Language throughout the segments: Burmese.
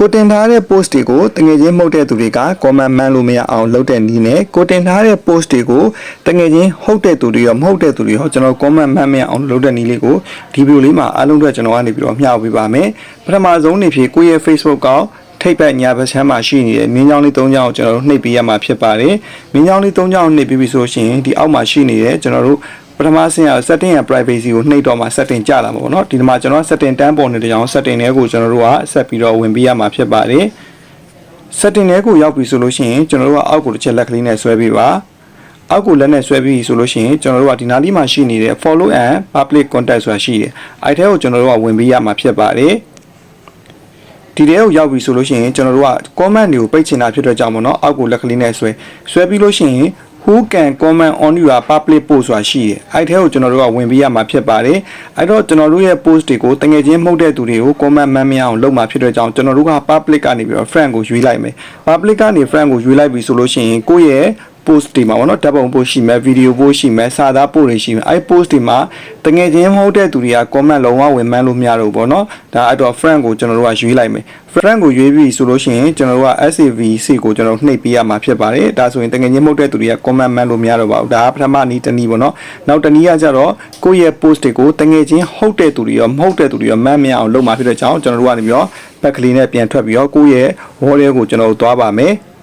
ကိုတင်ထားတဲ့ post တွေကိုတငယ်ချင်းမှုတ်တဲ့သူတွေက comment မှန်းလို့မရအောင်လုပ်တဲ့နည်းနဲ့ကိုတင်ထားတဲ့ post တွေကိုတငယ်ချင်းဟုတ်တဲ့သူတွေရောမဟုတ်တဲ့သူတွေရောကျွန်တော် comment မှန်းမရအောင်လုပ်တဲ့နည်းလေးကိုဒီဗီဒီယိုလေးမှာအားလုံးအတွက်ကျွန်တော်ကနေပြီးတော့မျှဝေပေးပါမယ်ပထမဆုံးနေဖြစ်ကိုယ့်ရဲ့ Facebook ကောထိပ်ပတ်ညာဘက်ဆမ်းမှာရှိနေတဲ့မြင်းချောင်းလေး၃ချောင်းကိုကျွန်တော်တို့နှိပ်ပေးရမှာဖြစ်ပါတယ်မြင်းချောင်းလေး၃ချောင်းကိုနှိပ်ပြီးပြီဆိုရှင်ဒီအောက်မှာရှိနေတဲ့ကျွန်တော်တို့ ပထမဆင်းရ setting ရ privacy ကိုနှိပ်တော့မှ setting ကြလာမှာပေါ့နော်ဒီမှာကျွန်တော် setting တန်းပေါ်နေတဲ့ကြောင် setting တွေကိုကျွန်တော်တို့ကဆက်ပြီးတော့ဝင်ပေးရမှာဖြစ်ပါတယ် setting တွေကိုရောက်ပြီဆိုလို့ရှိရင်ကျွန်တော်တို့ကအောက်ကိုတစ်ချက်လက်ကလေးနဲ့ဆွဲပေးပါအောက်ကိုလက်နဲ့ဆွဲပြီးဆိုလို့ရှိရင်ကျွန်တော်တို့ကဒီနားလေးမှာရှိနေတဲ့ follow and public contact ဆိုတာရှိတယ်အဲ့ထဲကိုကျွန်တော်တို့ကဝင်ပေးရမှာဖြစ်ပါတယ်ဒီတဲကိုရောက်ပြီဆိုလို့ရှိရင်ကျွန်တော်တို့က comment တွေကိုပိတ်ချင်တာဖြစ်တဲ့ကြောင့်ပေါ့နော်အောက်ကိုလက်ကလေးနဲ့ဆွဲဆွဲပြီးလို့ရှိရင် who can comment on your public post ဆိုတာရှိတယ်အဲ့ထဲကိုကျွန်တော်တို့ကဝင်ပေးရမှာဖြစ်ပါတယ်အဲ့တော့ကျွန်တော်တို့ရဲ့ post တွေကိုတငယ်ချင်းမှုတ်တဲ့သူတွေကို comment မှန်းမရအောင်လုပ်မှာဖြစ်တဲ့ကြောင့်ကျွန်တော်တို့က public ကနေပြီးတော့ friend ကိုရွေးလိုက်မယ် public ကနေ friend ကိုရွေးလိုက်ပြီဆိုလို့ရှိရင်ကိုယ့်ရဲ့ post တွေမှာပေါ့နော်ဓာတ်ပုံ post ရှိမယ် video post ရှိမယ်စာသား post တွေရှိမယ်အဲ့ post တွေမှာတငယ်ချင်းမဟုတ်တဲ့သူတွေက comment လုံးဝဝင်မှန်းလို့မရတော့ဘူးပေါ့နော်ဒါအဲ့တော့ friend ကိုကျွန်တော်တို့ကရွေးလိုက်မယ် friend ကိုရွေးပြီဆိုလို့ရှိရင်ကျွန်တော်တို့က SAVC ကိုကျွန်တော်နှိပ်ပေးရမှာဖြစ်ပါတယ်ဒါဆိုရင်တငယ်ချင်းမဟုတ်တဲ့သူတွေက comment မှန်းလို့မရတော့ပါဘူးဒါကပထမနည်းတစ်နည်းပေါ့နော်နောက်တစ်နည်းကကြတော့ကိုယ့်ရဲ့ post တွေကိုတငယ်ချင်းဟုတ်တဲ့သူတွေရောမဟုတ်တဲ့သူတွေရောမှန်းမရအောင်လုပ်မှာဖြစ်တဲ့ကြောင့်ကျွန်တော်တို့ကနေပြီးတော့ back ကလေးနဲ့ပြန်ထွက်ပြီးတော့ကိုယ့်ရဲ့ wall တွေကိုကျွန်တော်တို့သွားပါမယ်အဲ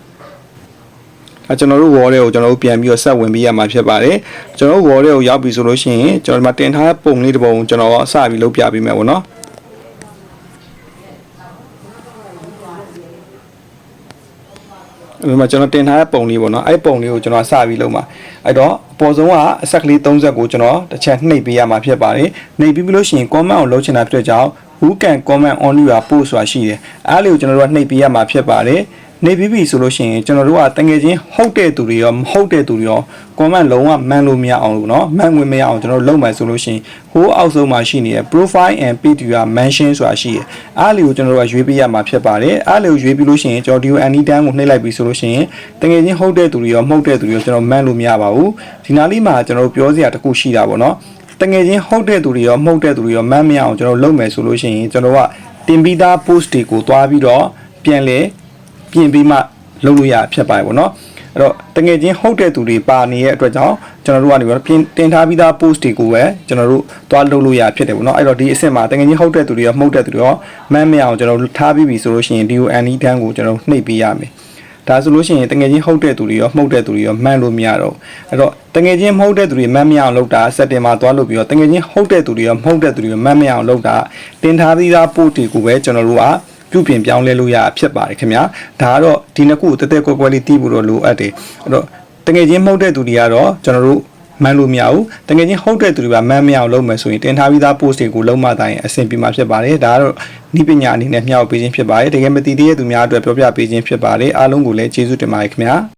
ကျွန်တော်တို့ wall တွေကိုကျွန်တော်တို့ပြန်ပြီးတော့ဆက်ဝင်ပေးရမှာဖြစ်ပါတယ်ကျွန်တော်တို့ wall တွေကိုရောက်ပြီဆိုလို့ရှိရင်ကျွန်တော်ဒီမှာတင်ထားတဲ့ပုံလေးတစ်ပုံကျွန်တော်အစပြီးလုပ်ပြပေးမယ်ပေါ့နော်ဒီမှာကျွန်တော်တင်ထားတဲ့ပုံလေးပေါ့နော်အဲ့ပုံလေးကိုကျွန်တော်စပြီးလုပ်မှာအဲ့တော့အပေါ်ဆုံးကအဆက်ကလေး30ကိုကျွန်တော်တစ်ချက်နှိပ်ပေးရမှာဖြစ်ပါတယ်နှိပ်ပြီးပြီလို့ရှိရင် comment ကိုလုပ်ချင်တာဖြစ်တဲ့ကြောင့် who can comment on your post ဆိုတာရှိတယ်အဲ့လေးကိုကျွန်တော်တို့ကနှိပ်ပေးရမှာဖြစ်ပါတယ် နေပြီးပြီဆိုလို့ရှိရင်ကျွန်တော်တို့ကတကယ်ချင်းဟုတ်တဲ့သူတွေရောမဟုတ်တဲ့သူတွေရော comment လုံးဝမှန်လို့မရအောင်လို့နော်မှန်ဝင်မရအောင်ကျွန်တော်တို့လုပ်မယ်ဆိုလို့ရှိရင်ဟိုးအောက်ဆုံးမှာရှိနေတဲ့ profile and pdr mention ဆိုတာရှိတယ်အားလေးကိုကျွန်တော်တို့ကရွေးပေးရမှာဖြစ်ပါတယ်အားလေးကိုရွေးပြီးလို့ရှိရင်ကျွန်တော်ဒီ anytime ကိုနှိပ်လိုက်ပြီးဆိုလို့ရှိရင်တကယ်ချင်းဟုတ်တဲ့သူတွေရောမဟုတ်တဲ့သူတွေရောကျွန်တော်မှန်လို့မရပါဘူးဒီနားလေးမှာကျွန်တော်တို့ပြောစရာတစ်ခုရှိတာပေါ့နော်တကယ်ချင်းဟုတ်တဲ့သူတွေရောမဟုတ်တဲ့သူတွေရောမှန်မရအောင်ကျွန်တော်လုပ်မယ်ဆိုလို့ရှိရင်ကျွန်တော်ကတင်ပြီးသား post တွေကိုတွားပြီးတော့ပြန်လဲ ပြင်ပြီးမှလုပ်လို့ရဖြစ်ပါတယ်ပေါ့နော်အဲ့တော့တငယ်ချင်းဟုတ်တဲ့သူတွေပါနေတဲ့အတွက်ကြောင့်ကျွန်တော်တို့ကနေပြီးတော့ပြင်တင်ထားပြီးသား post တွေကိုပဲကျွန်တော်တို့သွားလုပ်လို့ရဖြစ်တယ်ပေါ့နော်အဲ့တော့ဒီအဆင့်မှာတငယ်ချင်းဟုတ်တဲ့သူတွေရောမဟုတ်တဲ့သူတွေရောမှန်းမရအောင်ကျွန်တော်တို့ထားပြီးပြီဆိုလို့ရှိရင် DO any တန်းကိုကျွန်တော်နှိပ်ပေးရမယ်ဒါဆိုလို့ရှိရင်တငယ်ချင်းဟုတ်တဲ့သူတွေရောမှုတ်တဲ့သူတွေရောမှန်းလို့မရတော့အဲ့တော့တငယ်ချင်းမဟုတ်တဲ့သူတွေမှန်းမရအောင်လုပ်တာစက်တင်မှာသွားလုပ်ပြီးတော့တငယ်ချင်းဟုတ်တဲ့သူတွေရောမှုတ်တဲ့သူတွေရောမှန်းမရအောင်လုပ်တာတင်ထားပြီးသား post တွေကိုပဲကျွန်တော်တို့က ပြုပြင်ပြောင်းလဲလို့ရဖြစ်ပါတယ်ခင်ဗျာဒါကတော့ဒီနှစ်ခုတက်တက်ကွက်ကွက်လေးတီးဖို့တော့လိုအပ်တယ်အဲ့တော့တငယ်ချင်းမှုတ်တဲ့သူတွေကတော့ကျွန်တော်တို့မှန်လို့မရဘူးတကယ်ချင်းဟုတ်တဲ့သူတွေကမှန်မရအောင်လုပ်မယ်ဆိုရင်တင်ထားပြီးသား post တွေကိုလုံးမတိုင်းအဆင်ပြေမှာဖြစ်ပါတယ်ဒါကတော့ဤပညာအနေနဲ့မျှဝေပေးခြင်းဖြစ်ပါတယ်တကယ်မသိသေးတဲ့သူများအတွက်ပြောပြပေးခြင်းဖြစ်ပါတယ်အားလုံးကိုလည်းကျေးဇူးတင်ပါတယ်ခင်ဗျာ